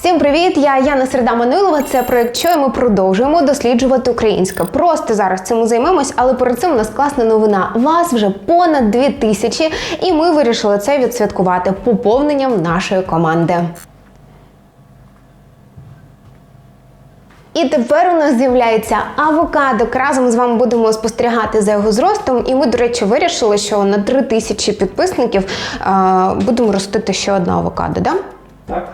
Всім привіт! Я Яна Середа Манилова. Це проект «Що?» і ми продовжуємо досліджувати українське. Просто зараз цим займемось, але перед цим у нас класна новина. Вас вже понад дві тисячі, і ми вирішили це відсвяткувати поповненням нашої команди. І тепер у нас з'являється авокадо. Разом з вами будемо спостерігати за його зростом. І ми, до речі, вирішили, що на 3 тисячі підписників е, будемо ростити ще одне авокадо, да? Так.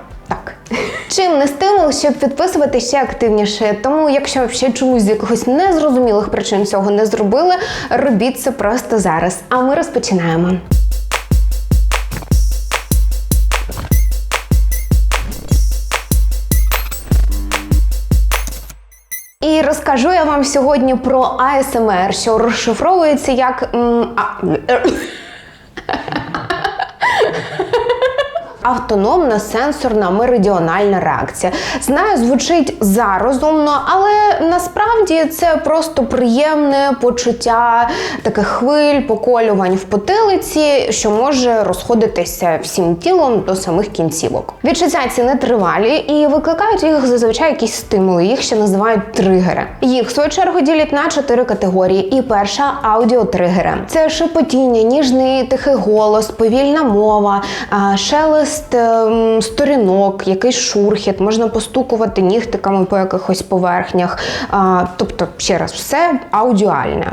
Чим не стимул, щоб підписувати ще активніше. Тому, якщо ще чомусь з якихось незрозумілих причин цього не зробили, робіть це просто зараз. А ми розпочинаємо. І розкажу я вам сьогодні про АСМР, що розшифровується як. а, Автономна сенсорна меридіональна реакція. Знаю, звучить зарозумно, але насправді це просто приємне почуття таких хвиль, поколювань в потилиці, що може розходитися всім тілом до самих кінцівок. Відчуття ці нетривалі і викликають їх зазвичай якісь стимули. Їх ще називають тригери. Їх в свою чергу ділять на чотири категорії. І перша аудіотригери. Це шепотіння, ніжний тихий голос, повільна мова, а, шелест ем, сторінок, якийсь шурхіт, можна постукувати нігтиками по якихось поверхнях. Тобто, ще раз, все аудіальне.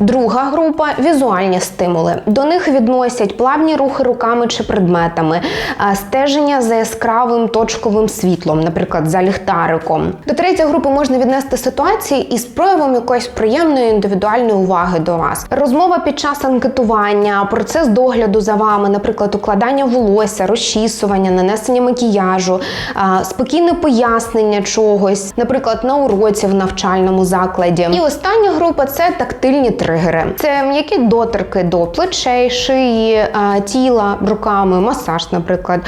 Друга група візуальні стимули. До них відносять плавні рухи руками чи предметами, стеження за яскравим точковим світлом, наприклад, за ліхтариком. До третьої групи можна віднести ситуації із проявом якоїсь приємної індивідуальної уваги до вас. Розмова під час анкетування, процес догляду за вами, наприклад, укладання волосся, розчісування, нанесення макіяжу, спокійне пояснення чогось, наприклад, на уроці в навчальному закладі. І остання група це тактильні тригери. Це м'які доторки до плечей, шиї, тіла руками, масаж, наприклад,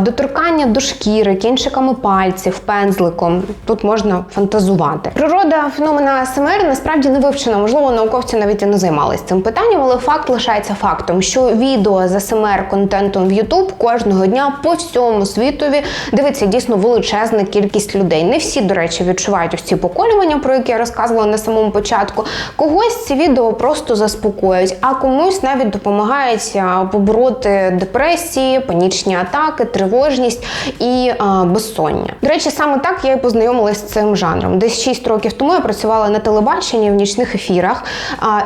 доторкання до шкіри, кінчиками пальців, пензликом. Тут можна фантазувати. Природа феномена АСМР насправді не вивчена. Можливо, науковці навіть і не займалися цим питанням, але факт лишається фактом, що відео з АСМР контентом в YouTube кожного дня по всьому світові дивиться дійсно величезна кількість людей. Не всі, до речі, відчувають ось ці поколювання, про які я розказувала на самому початку. Когось ці відео просто заспокоюють, а комусь навіть допомагають побороти депресії, панічні атаки, тривожність і безсоння. До речі, саме так я і познайомилася з цим жанром. Десь 6 років тому я працювала на телебаченні в нічних ефірах.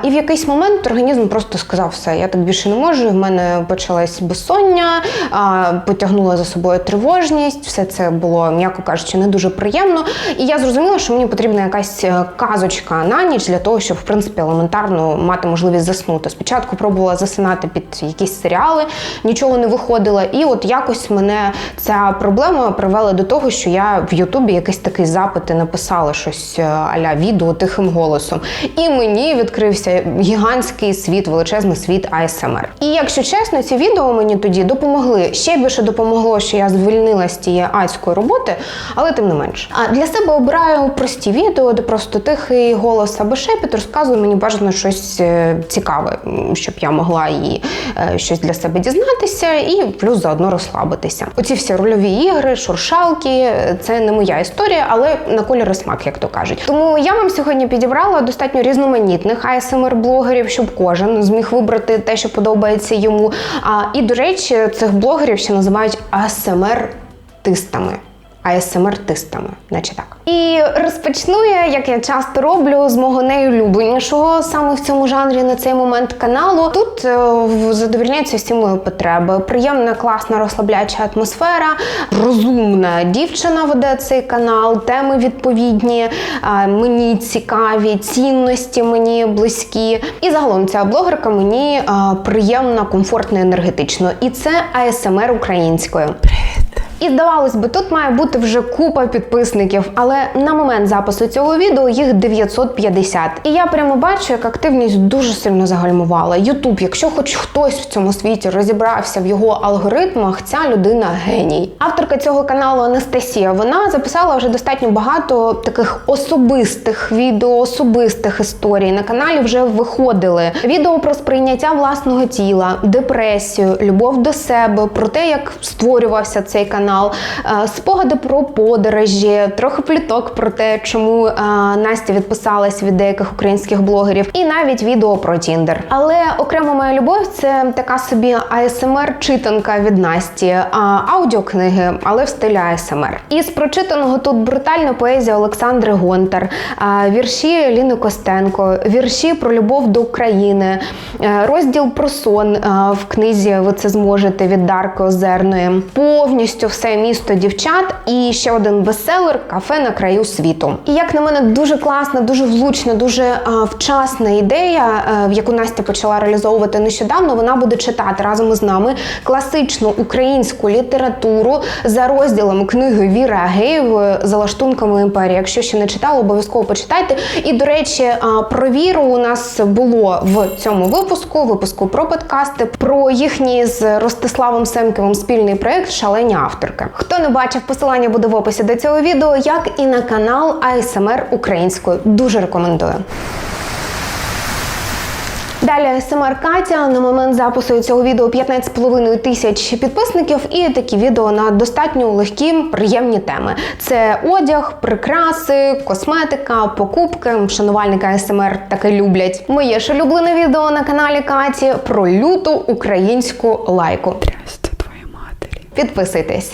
І в якийсь момент організм просто сказав: все, я так більше не можу. В мене почалась безсоння, потягнула за собою тривожність. Все це було, м'яко кажучи, не дуже приємно. І я зрозуміла, що мені потрібна якась е, казочка на ніч для того, щоб в принципі елементарно мати можливість заснути. Спочатку пробувала засинати під якісь серіали, нічого не виходило. І от якось мене ця проблема привела до того, що я в Ютубі якийсь такий запит і написала щось е, аля відео тихим голосом. І мені відкрився гігантський світ, величезний світ АСМР. І якщо чесно, ці відео мені тоді допомогли. Ще більше допомогло, що я звільнилась з тієї адської роботи, але тим не менш. А для себе обираю прості відео, де просто тихий голос або шепіт розказує мені бажано щось е, цікаве, щоб я могла і е, щось для себе дізнатися, і плюс заодно розслабитися. Оці всі рольові ігри, шуршалки е, це не моя історія, але на колір і смак, як то кажуть. Тому я вам сьогодні підібрала достатньо різноманітних ASMR-блогерів, щоб кожен зміг вибрати те, що подобається йому. А і до речі, цих блогерів ще називають ASMR-тистами. ASMR-тистами, наче так. І розпочну я, як я часто роблю, з мого найулюбленішого саме в цьому жанрі на цей момент каналу. Тут е, задовільняються всі мої потреби. Приємна, класна, розслабляча атмосфера, розумна дівчина веде цей канал, теми відповідні, е, мені цікаві, цінності мені близькі. І загалом ця блогерка мені е, приємна, комфортна, енергетично. І це АСМР українською. І здавалось би, тут має бути вже купа підписників, але на момент запису цього відео їх 950. І я прямо бачу, як активність дуже сильно загальмувала. Ютуб, якщо хоч хтось в цьому світі розібрався в його алгоритмах, ця людина геній. Авторка цього каналу Анастасія. Вона записала вже достатньо багато таких особистих відео, особистих історій. На каналі вже виходили відео про сприйняття власного тіла, депресію, любов до себе, про те, як створювався цей канал. Канал, е, спогади про подорожі, трохи пліток про те, чому е, Настя відписалась від деяких українських блогерів, і навіть відео про Тіндер. Але окремо моя любов це така собі асмр читанка від Насті, а, аудіокниги, але в стилі АСМР. Із прочитаного тут брутальна поезія Олександри Гонтар, вірші Ліни Костенко, вірші про любов до України, е, розділ про сон е, в книзі. Ви це зможете від Дарки Озерної. Повністю все місто дівчат і ще один бестселер кафе на краю світу. І як на мене, дуже класна, дуже влучна, дуже а, вчасна ідея, е, в яку Настя почала реалізовувати нещодавно. Вона буде читати разом із нами класичну українську літературу за розділом книги Віри Агеєвої за лаштунками імперії. Якщо ще не читали, обов'язково почитайте. І до речі, а, про віру у нас було в цьому випуску, випуску про подкасти, про їхній з Ростиславом Семківим спільний проект Шалені авторки. Хто не бачив, посилання буде в описі до цього відео, як і на канал АСМР українською. Дуже рекомендую. Далі СМР Катя на момент запису цього відео 15,5 тисяч підписників, і такі відео на достатньо легкі, приємні теми: це одяг, прикраси, косметика, покупки. Шанувальники СМР таке люблять. Моє ж улюблене відео на каналі Каті про люту українську лайку. Підписуйтесь.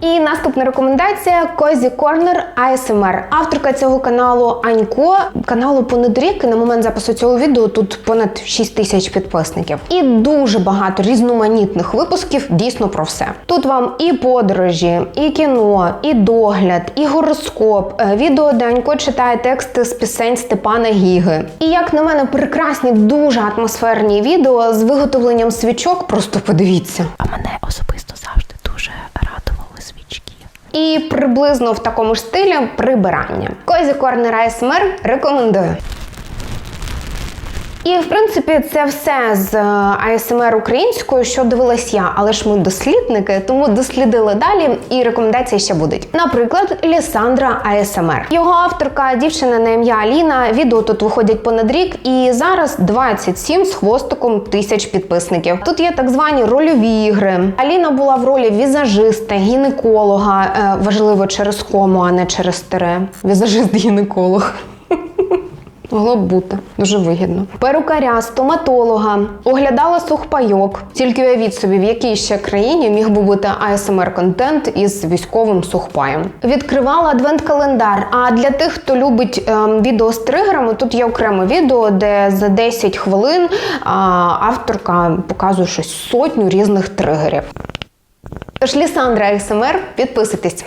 І наступна рекомендація Козі Корнер ASMR. Авторка цього каналу Анько, каналу понад рік. На момент запису цього відео тут понад 6 тисяч підписників. І дуже багато різноманітних випусків дійсно про все. Тут вам і подорожі, і кіно, і догляд, і гороскоп, е, відео, де Анько читає тексти з пісень Степана Гіги. І як на мене, прекрасні, дуже атмосферні відео з виготовленням свічок. Просто подивіться. А мене особисто завжди. І приблизно в такому ж стилі прибирання. Козі Корнер ASMR рекомендую. І в принципі це все з е, ASMR українською, що дивилась я, але ж ми дослідники, тому дослідили далі, і рекомендації ще будуть. Наприклад, Лісандра ASMR. Його авторка дівчина на ім'я Аліна. Відео тут виходять понад рік, і зараз 27 з хвостиком тисяч підписників. Тут є так звані рольові ігри. Аліна була в ролі візажиста, гінеколога. Е, важливо через кому, а не через тере. Візажист-гінеколог. Могло б бути дуже вигідно. Перукаря, стоматолога, оглядала сухпайок. Тільки уявіть собі, в якій ще країні міг би бути ASMR контент із військовим сухпаєм. Відкривала адвент-календар. А для тих, хто любить ем, відео з тригерами, тут є окреме відео, де за 10 хвилин а, авторка показує щось сотню різних тригерів. Тож Лісандра ASMR, підписуйтесь.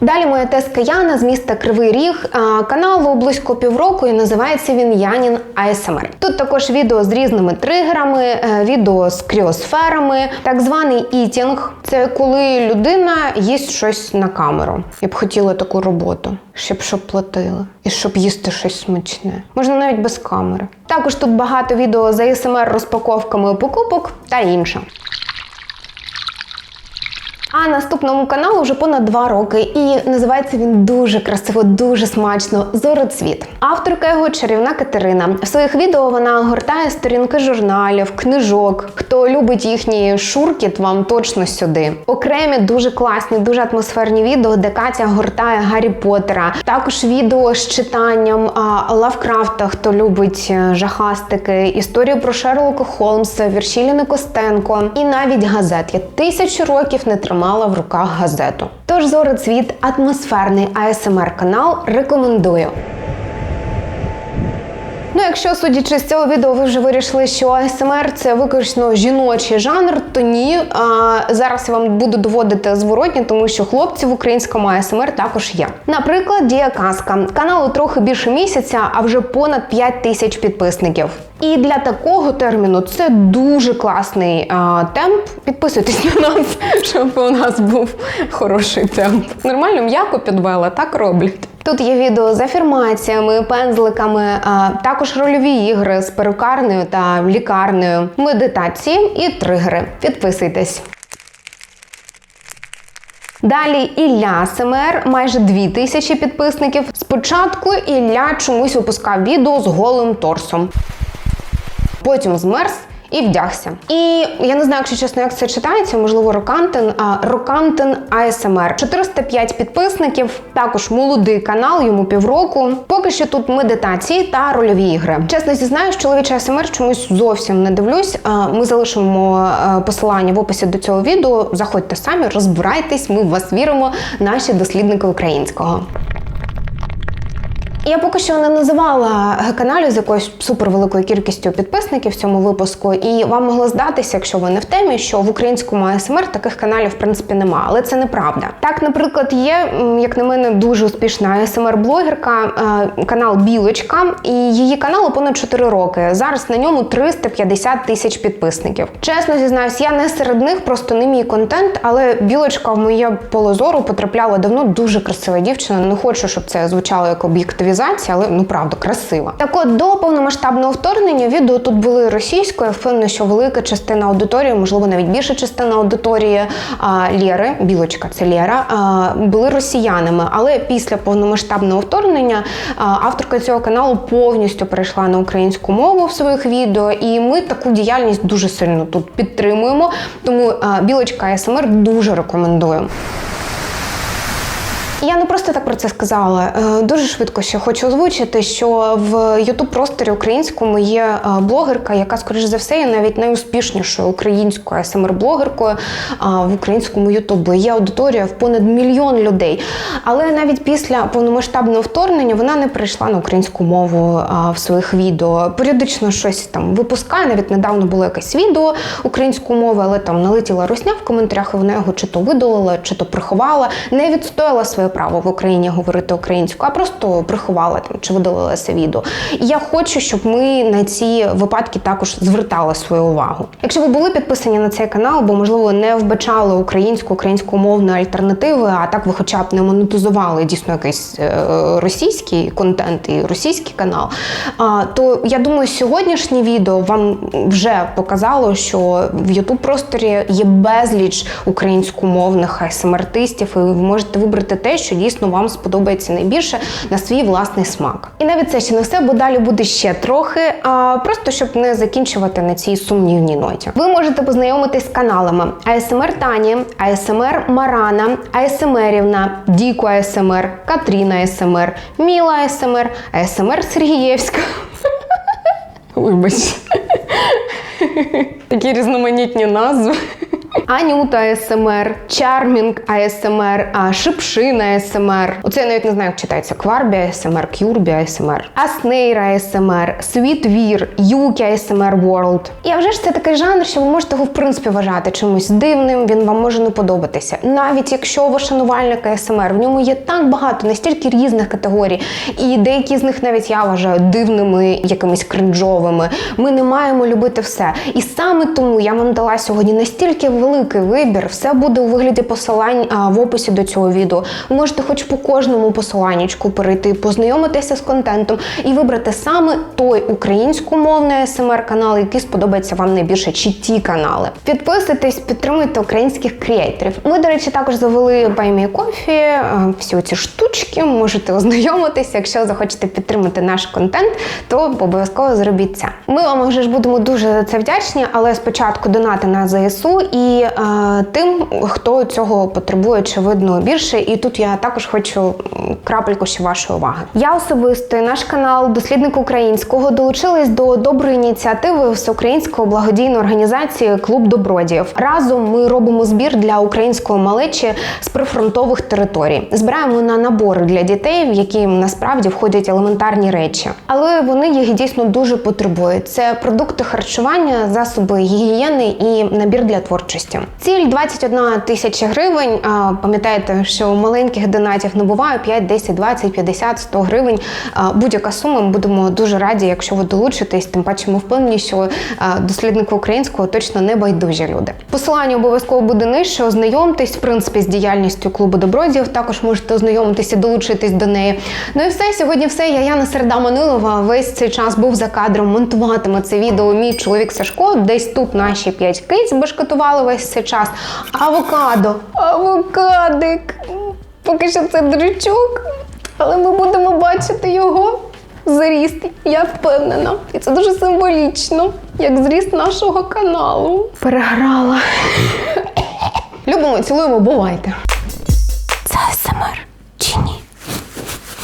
Далі моя тезка Яна з міста Кривий Ріг. Каналу близько півроку і називається він Янін АСМР. Тут також відео з різними тригерами, е, відео з кріосферами, так званий ітінг. Це коли людина їсть щось на камеру. Я б хотіла таку роботу, щоб щоб платили і щоб їсти щось смачне. Можна навіть без камери. Також тут багато відео з АСМР розпаковками покупок та інше. А наступному каналу вже понад два роки, і називається він дуже красиво, дуже смачно Зороцвіт. Авторка його чарівна Катерина. В своїх відео вона гортає сторінки журналів, книжок. Хто любить їхній шуркіт, вам точно сюди. Окремі дуже класні, дуже атмосферні відео, де Катя гортає Гаррі Поттера. Також відео з читанням Лавкрафта, хто любить е, жахастики, історію про Шерлока Холмса, вірші Ліни Костенко і навіть газет. Я тисячу років не тримала в руках газету. Тож Зороцвіт атмосферний АСМР канал рекомендую. Ну, якщо судячи з цього відео, ви вже вирішили, що АСМР це виключно жіночий жанр, то ні. А, зараз я вам буду доводити зворотні, тому що хлопці в українському АСМР також є. Наприклад, Дія Казка. Каналу трохи більше місяця, а вже понад 5 тисяч підписників. І для такого терміну це дуже класний а, темп. Підписуйтесь на нас, щоб у нас був хороший темп. Нормально м'яко підвела, так роблять. Тут є відео з афірмаціями, пензликами, а також рольові ігри з перукарнею та лікарнею, медитації і тригери. Підписуйтесь. Далі Ілля СМР, майже дві тисячі підписників. Спочатку Ілля чомусь випускав відео з голим торсом. Потім змерз І вдягся. І я не знаю, якщо чесно, як це читається, можливо, Рокантен, а Рокантен АСМР. 405 підписників, також молодий канал, йому півроку. Поки що тут медитації та рольові ігри. Чесно зізнаюсь, чоловічий АСМР чомусь зовсім не дивлюсь. Ми залишимо посилання в описі до цього відео. Заходьте самі, розбирайтесь, ми в вас віримо, наші дослідники українського. Я поки що не називала каналів з якоюсь супервеликою кількістю підписників в цьому випуску, і вам могло здатися, якщо ви не в темі, що в українському АСМР таких каналів в принципі нема, але це неправда. Так, наприклад, є, як на мене, дуже успішна АСМР-блогерка, е, канал Білочка, і її каналу понад 4 роки. Зараз на ньому 350 тисяч підписників. Чесно зізнаюсь, я не серед них, просто не мій контент, але білочка в моє поле зору потрапляла давно. Дуже красива дівчина. Не хочу, щоб це звучало як об'єктивізація, але ну правда красива. Так от до повномасштабного вторгнення відео тут були російською. Впевнена, що велика частина аудиторії, можливо, навіть більша частина аудиторії а, Лєри, білочка, це Лєра, а, були росіянами. Але після повномасштабного вторгнення а, авторка цього каналу повністю перейшла на українську мову в своїх відео, і ми таку діяльність дуже сильно тут підтримуємо. Тому а, білочка АСМР дуже рекомендую. Я не просто так про це сказала. Е, Дуже швидко ще хочу озвучити, що в youtube просторі українському є е, блогерка, яка, скоріш за все, є навіть найуспішнішою українською СМР-блогеркою е, в українському Ютубу. Є аудиторія в понад мільйон людей. Але навіть після повномасштабного вторгнення вона не перейшла на українську мову в своїх відео. Періодично щось там випускає. Навіть недавно було якесь відео українською мовою, але там налетіла русня в коментарях, і вона його чи то видалила, чи то приховала. Не відстояла своє право в Україні говорити українською, а просто приховала там чи видалила це відео. І я хочу, щоб ми на ці випадки також звертали свою увагу. Якщо ви були підписані на цей канал, бо можливо не вбачали українську українськомовну альтернативи, а так ви хоча б не монетизували дійсно якийсь е, російський контент і російський канал, то я думаю, сьогоднішнє відео вам вже показало, що в youtube просторі є безліч українськомовних АСМ-артистів, і ви можете вибрати те, що дійсно вам сподобається найбільше на свій власний смак. І навіть це ще не все, бо далі буде ще трохи, а просто щоб не закінчувати на цій сумнівній ноті. Ви можете познайомитись з каналами АСМР Тані, АСМР Марана, АСМРівна, Діко АСМР, Катріна АСМР, Міла АСМР, АСМР Сергієвська. Вибач. Такі різноманітні назви. Анюта АСМР, Чармінг АСМР, Шипшина АСМР. Оце я навіть не знаю, як читається. Кварбі АСМР, Кюрбі АСМР, Аснейра АСМР, Світвір, Юкі АСМР World. І вже ж це такий жанр, що ви можете його в принципі вважати чимось дивним, він вам може не подобатися. Навіть якщо ви шанувальник АСМР, в ньому є так багато, настільки різних категорій, і деякі з них навіть я вважаю дивними, якимись кринжовими. Ми не маємо любити все. І саме тому я вам дала сьогодні настільки великий вибір, все буде у вигляді посилань в описі до цього відео. Ви можете хоч по кожному посиланнячку перейти, познайомитися з контентом і вибрати саме той українськомовний смр канал, який сподобається вам найбільше, чи ті канали. Підписуйтесь, підтримуйте українських креаторів. Ми, до речі, також завели Баймі Кофі, всі ці штучки. Можете ознайомитися. Якщо захочете підтримати наш контент, то обов'язково зробіть це. Ми вам вже ж будемо дуже за це вдячні, але спочатку донати на ЗСУ і е, тим, хто цього потребує, очевидно, більше. І тут я також хочу крапельку ще вашої уваги. Я особисто і наш канал Дослідник українського долучились до доброї ініціативи всеукраїнської благодійної організації Клуб Добродіїв. Разом ми робимо збір для української малечі з прифронтових територій. Збираємо на набори для дітей, в які насправді входять елементарні речі, але вони їх дійсно дуже потребують. Це продукти харчування, засоби гігієни і набір для творчості. Ціль 21 тисяча гривень. Пам'ятаєте, що маленьких донатів не буває 5, 10, 20, 50, 100 гривень. Будь-яка сума. Ми будемо дуже раді, якщо ви долучитесь. Тим паче ми впевнені, що досліднику українського точно не байдужі люди. Посилання обов'язково буде нижче. Ознайомтесь в принципі з діяльністю клубу добродіїв. Також можете ознайомитися, долучитись до неї. Ну і все сьогодні. Все я Яна Середа Манилова. Весь цей час був за кадром. Монтуватиме це відео. Мій чоловік Сашко. Десь тут наші п'ять киць башкетували весь цей час. Авокадо, авокадик. Поки що це дрючок, але ми будемо бачити його зріст. Я впевнена, і це дуже символічно. як зріст нашого каналу. Переграла. Любимо, цілуємо, бувайте. Це СМР чи ні?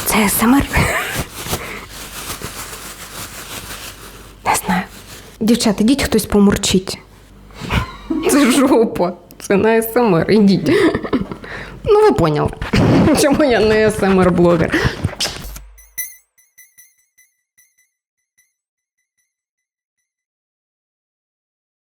Це СМР? Не знаю. Дівчата, ідіть хтось помурчить. Це жопа. Це не СМР, ідіть. Ну, ви поняли. Чому я не СМР-блогер?